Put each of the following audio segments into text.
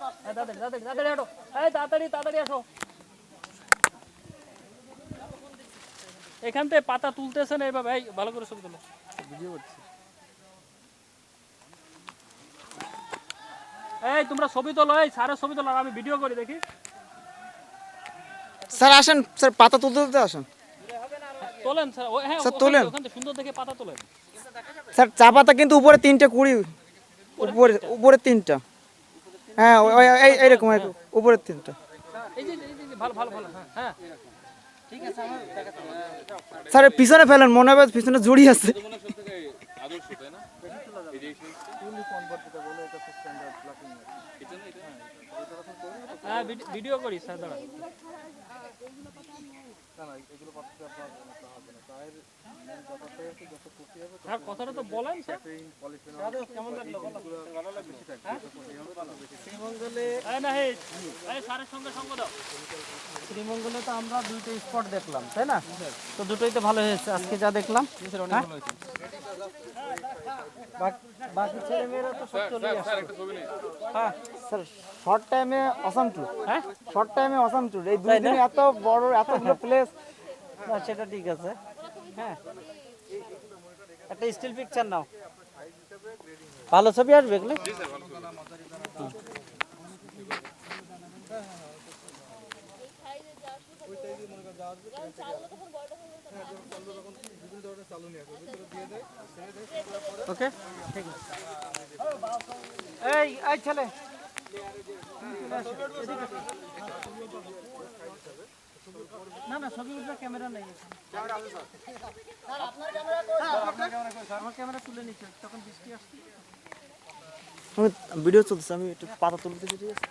তাড়াতাড়ি তাড়াতাড়ি তাড়াতাড়ি এই তাড়াতাড়ি তাড়াতাড়ি আসো। এখান থেকে পাতা এইভাবে এই ভালো করে ছবি তুলো ভিডিও করছি এই তোমরা ছবি তোলো। এই সারের ছবি তোলো আমি ভিডিও করি দেখি। স্যার আসেন স্যার পাতা তুলতে তুলতে আসেন। তোলেন স্যার হ্যাঁ স্যার, তোলেন। ওখান থেকে সুন্দর দেখে পাতা তোলেন। স্যার চা পাতা কিন্তু উপরে তিনটে কুড়ি উপরে উপরে তিনটা। হ্যাঁ ওই- ওই এই এইরকম এরকম, উপরে তিনটা। এই যে এই যে, এই যে, ভালো ভালো ভালো হ্যাঁ হ্যাঁ স্যার পিছনে ফেলেন মনে হবে পিছনে জড়ি আছে হ্যাঁ ভিডিও করি স্যার দাঁড়া স্যার কথাটা তো বলেন স্যার। শ্রীমঙ্গলে এই না এই এই স্যারের সঙ্গে সঙ্গ দাও। শ্রীমঙ্গলে তো আমরা দুইটা স্পট দেখলাম তাই না? তো দুটোই তো ভালো হয়েছে আজকে যা দেখলাম হ্যাঁ? বাকি- বাকি ছেলে মেয়েরা তো সব চলে হ্যাঁ স্যার শর্ট টাইমে অসাম ট্যুর হ্যাঁ? শর্ট টাইমে অসাম ট্যুর এই দুই দিনে এত বড় এতগুলো প্লেস না সেটা ঠিক আছে। হ্যাঁ। একটা স্টিল পিকচার নাও। ভালো ছবি আসবে এগুলো? ওকে ঠিক আছে এই এই ছেলে। না ছবি উঠবে ক্যামেরা নেই আমার ক্যামেরা তুলে নিচ্ছে তখন বৃষ্টি আসছে। ভিডিও চলছে আমি একটু পাতা তুলতে ঠিক আছে?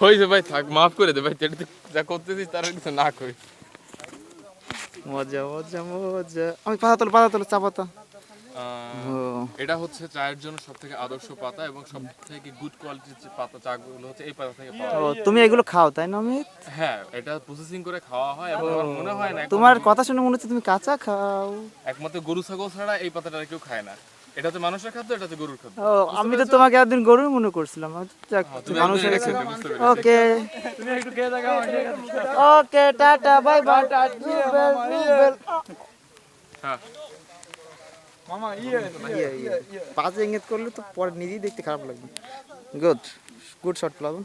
হয়েছে ভাই থাক মাফ করে দে ভাই যেটা যা করতেছিস তার কিছু না করি মজা মজা মজা। আমি পাতা তুলো পাতা তুলো চা পাতা। আহ, ও এটা হচ্ছে চায়ের জন্য সব থেকে আদর্শ পাতা এবং সব থেকে গুড কোয়ালিটির যে পাতা চাগুলো হচ্ছে এই পাতা থেকে পাওয়া যায়। তুমি এগুলো খাও তাই না আমি হ্যাঁ এটা প্রসেসিং করে খাওয়া হয় এবং আমার মনে হয় না তোমার কথা শুনে মনে হচ্ছে তুমি কাঁচা খাও। একমাত্র গরু ছাগল ছাড়া এই পাতাটা কেউ খায় না। এটা হচ্ছে মানুষের খাদ্য এটা হচ্ছে গরুর খাদ্য। ও আমি তো তোমাকে একদিন গরু মনে করছিলাম আমি তো যাক, তুমি মানুষ হয়ে গেছে একদম বুঝতে পেরেছি। Okay okay tata bye bye হ্যাঁ ইয়ে। ইয়ে পাঁচ ইঙ্গিত করলে তো পরে নিজেই দেখতে খারাপ লাগবে। গুড গুড শট প্লাবন